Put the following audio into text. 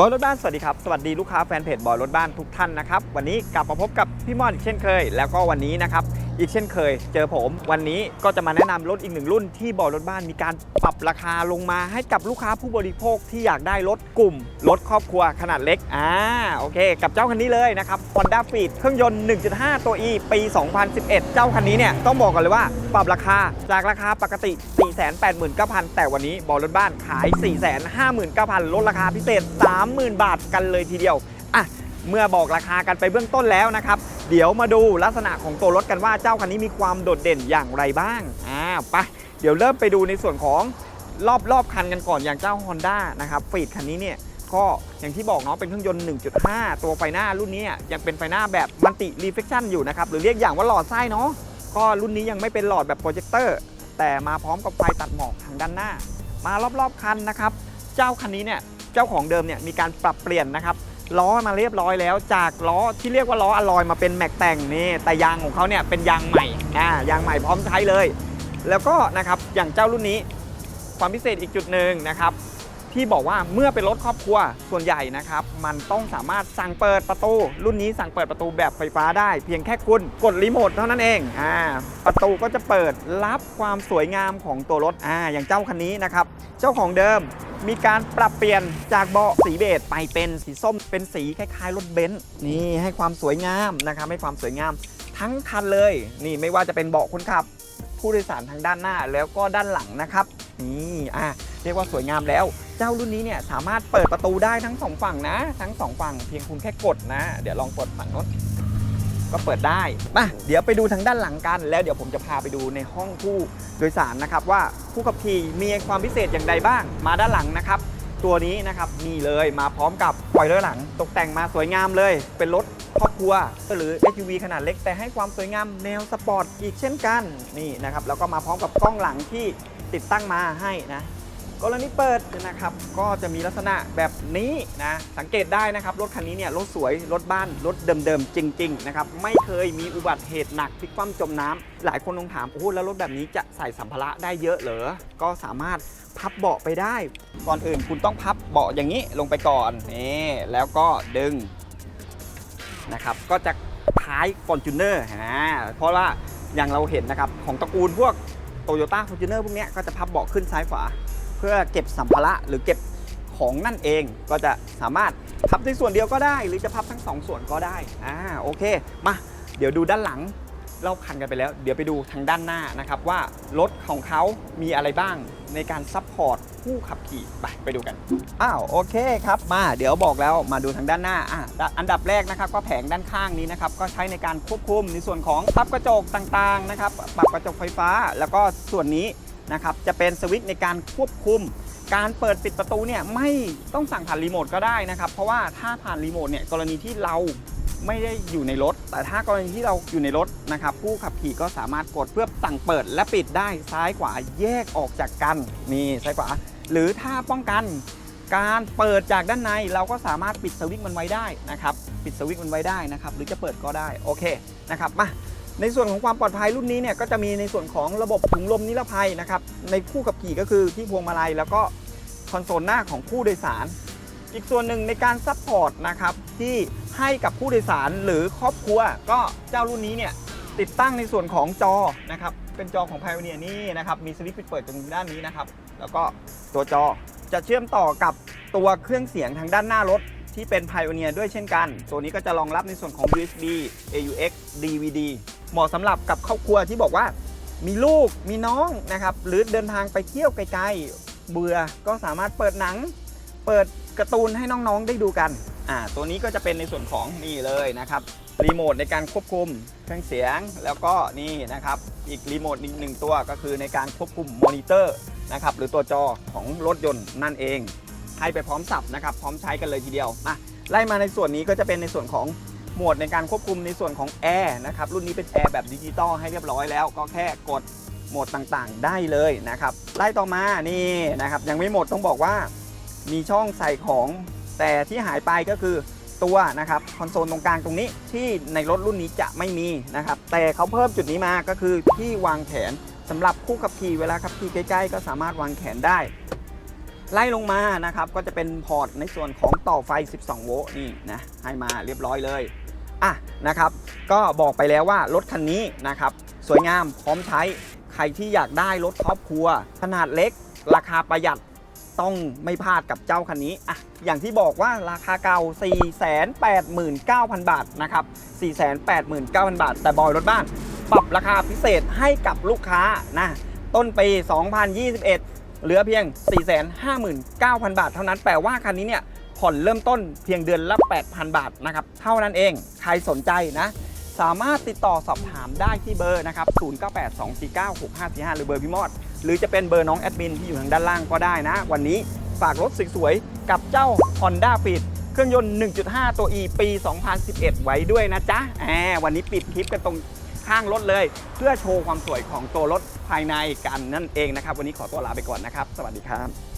บอยรถบ้านสวัสดีครับ สวัสดีลูกค้าแฟนเพจบอยรถบ้านทุกท่านนะครับ วันนี้กลับมาพบกับพี่มอนอีกเช่นเคย แล้วก็วันนี้นะครับ อีกเช่นเคย เจอผมวันนี้ก็จะมาแนะนำรถอีกหนึ่งรุ่นที่บอยรถบ้านมีการปรับราคาลงมาให้กับลูกค้าผู้บริโภคที่อยากได้รถกลุ่มรถครอบครัวขนาดเล็กอ่าโอเค กับเจ้าคันนี้เลยนะครับ Honda Fit เครื่องยนต์ 1.5 ตัว E ปี 2011 เจ้าคันนี้เนี่ยต้องบอกกันเลยว่าปรับราคาจากราคาปกติ 489,000 แต่วันนี้บอยรถบ้านขาย 459,000ลดราคาพิเศษ 30,000 บาทกันเลยทีเดียวอะ เมื่อบอกราคากันไปเบื้องต้นแล้วนะครับ เดี๋ยวมาดูลักษณะของตัวรถกันว่าเจ้าคันนี้มีความโดดเด่นอย่างไรบ้างอ่าไปเดี๋ยวเริ่มไปดูในส่วนของรอบรอบคันกันก่อนอย่างเจ้า Honda นะครับฟีดคันนี้เนี่ยก็อย่างที่บอกเนาะเป็นเครื่องยนต์ 1.5 ตัวไฟหน้ารุ่นนี้ยังเป็นไฟหน้าแบบมัลติรีเฟ c ชันอยู่นะครับหรือเรียกอย่างว่าหลอดไส้เนาะก็รุ่นนี้ยังไม่เป็นหลอดแบบโปรเจคเตอร์แต่มาพร้อมกับไฟตัดหมอกทางด้านหน้า มารอบๆคันนะครับ เจ้าคันนี้เนี่ยเจ้าของเดิมเนี่ยมีการปรับเปลี่ยนนะครับ ล้อมาเรียบร้อยแล้ว จากล้อที่เรียกว่าล้ออลอยมาเป็นแม็กแต่งนี่แต่ยางของเขาเนี่ยเป็นยางใหม่อ่ายางใหม่พร้อมใช้เลย แล้วก็นะครับอย่างเจ้ารุ่นนี้ ความพิเศษอีกจุดหนึ่งนะครับ ที่บอกว่าเมื่อเป็นรถครอบครัวส่วนใหญ่นะครับ มันต้องสามารถสั่งเปิดประตู รุ่นนี้สั่งเปิดประตูแบบไฟฟ้าได้ เพียงแค่คุณกดรีโมทเท่านั้นเองอ่าประตูก็จะเปิดรับความสวยงามของตัวรถอ่าอย่างเจ้าคันนี้นะครับ เจ้าของเดิม มีการปรับเปลี่ยนจากเบาะสีเบจไปเป็นสีส้มเป็นสีคล้ายๆรถเบนซ์นี่ให้ความสวยงามนะครับให้ความสวยงามทั้งคันเลย นี่ไม่ว่าจะเป็นเบาะคนขับ ผู้โดยสารทางด้านหน้าแล้วก็ด้านหลังนะครับนี่อะเรียกว่าสวยงามแล้ว เจ้ารุ่นนี้เนี่ยสามารถเปิดประตูได้ทั้งสองฝั่งนะ ทั้งสองฝั่งเพียงคุณแค่กดนะ เดี๋ยวลองกดฝั่งโน้ ก็เปิดได้มาเดี๋ยวไปดูทางด้านหลังกัน แล้วเดี๋ยวผมจะพาไปดูในห้องผู้โดยสารนะครับ ว่าผู้ขับขี่มีความพิเศษอย่างไรบ้าง มาด้านหลังนะครับตัวนี้นะครับนี่เลยมาพร้อมกับปล่อยเลอร์หลัง ตกแต่งมาสวยงามเลย เป็นรถครอบครัวหรือ SUV ขนาดเล็ก แต่ให้ความสวยงามแนวสปอร์ตอีกเช่นกันนี่นะครับแล้วก็มาพร้อมกับกล้องหลังที่ติดตั้งมาให้นะ กรณีเปิดนะครับก็จะมีลักษณะแบบนี้นะสังเกตได้นะครับรถคันนี้เนี่ยรถสวยรถบ้านรถเดิมๆจริงๆนะครับไม่เคยมีอุบัติเหตุหนักพลิกคว่ำจมน้ำหลายคนคงถามโอ้โหแล้วรถแบบนี้จะใส่สัมภาระได้เยอะเหรอก็สามารถพับเบาะไปได้ ก่อนอื่นคุณต้องพับเบาะอย่างนี้ลงไปก่อนนี่แล้วก็ดึงนะครับก็จะท้าย f o r t u n e r นะเพราะว่าอย่างเราเห็นนะครับของตระกูลพวก Toyota f o r t u n e r พวกนี้ก็จะพับเบาะขึ้นซ้ายขวา เพื่อเก็บสัมภาระหรือเก็บของนั่นเองก็จะสามารถพับในส่วนเดียวก็ได้ หรือจะพับทั้งสองส่วนก็ได้อ่าโอเคมาเดี๋ยวดูด้านหลังเราคันกันไปแล้ว เดี๋ยวไปดูทางด้านหน้านะครับว่ารถของเขามีอะไรบ้างในการซัพพอร์ตผู้ขับขี่ไปไปดูกันอ้าวโอเคครับมาเดี๋ยวบอกแล้วมาดูทางด้านหน้าอะด้าอันดับแรกนะครับก็แผงด้านข้างนี้นะครับก็ใช้ในการควบคุมในส่วนของปรับกระจกต่างๆนะครับปรับกระจกไฟฟ้า แล้วก็ส่วนนี้ นะครับจะเป็นสวิตช์ในการควบคุม การเปิดปิดประตูเนี่ยไม่ต้องสั่งผ่านรีโมทก็ได้นะครับเพราะว่าถ้าผ่านรีโมทเนี่ยกรณีที่เราไม่ได้อยู่ในรถ แต่ถ้ากรณีที่เราอยู่ในรถนะครับผู้ขับขี่ก็สามารถกดเพื่อสั่งเปิดและปิดได้ซ้ายขวาแยกออกจากกันนี่ซ้ายขวา หรือถ้าป้องกันการเปิดจากด้านในเราก็สามารถปิดสวิตช์มันไว้ได้นะครับ ปิดสวิตช์มันไว้ได้นะครับ หรือจะเปิดก็ได้โอเคนะครับมา ในส่วนของความปลอดภัยรุ่นนี้เนี่ยก็จะมีในส่วนของระบบถุงลมนิรภัยนะครับในผู้ขับขี่ก็คือที่พวงมาลัย แล้วก็คอนโซลหน้าของผู้โดยสาร อีกส่วนหนึ่งในการซัพพอร์ตนะครับที่ให้กับผู้โดยสารหรือครอบครัว ก็เจ้ารุ่นนี้เนี่ยติดตั้งในส่วนของจอนะครับเป็นจอของ Pioneer นี่นะครับมีสวิตช์ปิดเปิดตรงด้านนี้นะครับแล้วก็ตัวจอจะเชื่อมต่อกับตัวเครื่องเสียงทางด้านหน้ารถที่เป็น Pioneer ด้วยเช่นกัน ตัวนี้ก็จะรองรับในส่วนของ USB AUX DVD เหมาะสำหรับกับครอบครัวที่บอกว่า มีลูกมีน้องนะครับ หรือเดินทางไปเที่ยวไกลๆเบื่อก็สามารถเปิดหนัง เปิดการ์ตูนให้น้องๆได้ดูกันอ่าตัวนี้ก็จะเป็นในส่วนของนี่เลยนะครับรีโมทในการควบคุมเครื่องเสียงแล้วก็นี่นะครับ อีกรีโมทอีกหนึ่งตัวก็คือในการควบคุมมอนิเตอร์นะครับหรือตัวจอของรถยนต์นั่นเองให้ไปพร้อมสับนะครับ พร้อมใช้กันเลยทีเดียวมาไล่มาในส่วนนี้ก็จะเป็นในส่วนของ โหมดในการควบคุมในส่วนของแอร์นะครับรุ่นนี้เป็นแอร์แบบดิจิตอลให้เรียบร้อยแล้ว ก็แค่กดโหมดต่างๆ ได้เลยนะครับไล่ต่อมานี่นะครับยังไม่หมดต้องบอกว่า มีช่องใส่ของแต่ที่หายไปก็คือตัวนะครับคอนโซลตรงกลางตรงนี้ที่ในรถรุ่นนี้จะไม่มีนะครับแต่เขาเพิ่มจุดนี้มาก็คือที่วางแขนสำหรับผู้ขับขี่เวลาขับขี่ใกล้ๆ ก็สามารถวางแขนได้ ไล่ลงมานะครับก็จะเป็นพอร์ตในส่วนของต่อไฟ 12 โวลต์นี่นะให้มาเรียบร้อยเลย อะนะครับก็บอกไปแล้วว่ารถคันนี้นะครับสวยงามพร้อมใช้ใครที่อยากได้รถครอบครัว ขนาดเล็ก ราคาประหยัดต้องไม่พลาดกับเจ้าคันนี้อะอย่างที่บอกว่าราคาเก่า 489,000 บาทนะครับ 489,000 บาท แต่บอยรถบ้าน ปรับราคาพิเศษให้กับลูกค้านะต้นปี 2021 เหลือเพียง 459,000 บาท เท่านั้นแปลว่าคันนี้เนี่ย ผ่อนเริ่มต้นเพียงเดือนละ 8,000 บาทนะครับ เท่านั้นเอง ใครสนใจนะ สามารถติดต่อสอบถามได้ที่เบอร์นะครับ 0982496545 หรือเบอร์พี่มอด หรือจะเป็นเบอร์น้องแอดมินที่อยู่ทางด้านล่างก็ได้นะ วันนี้ฝากรถสวยๆ กับเจ้า Honda Fit เครื่องยนต์ 1.5 ตัว E ปี 2011 ไว้ด้วยนะจ๊ะแหมวันนี้ปิดคลิปกันตรงข้างรถเลย เพื่อโชว์ความสวยของตัวรถภายในกันนั่นเองนะครับ วันนี้ขอตัวลาไปก่อนนะครับ สวัสดีครับ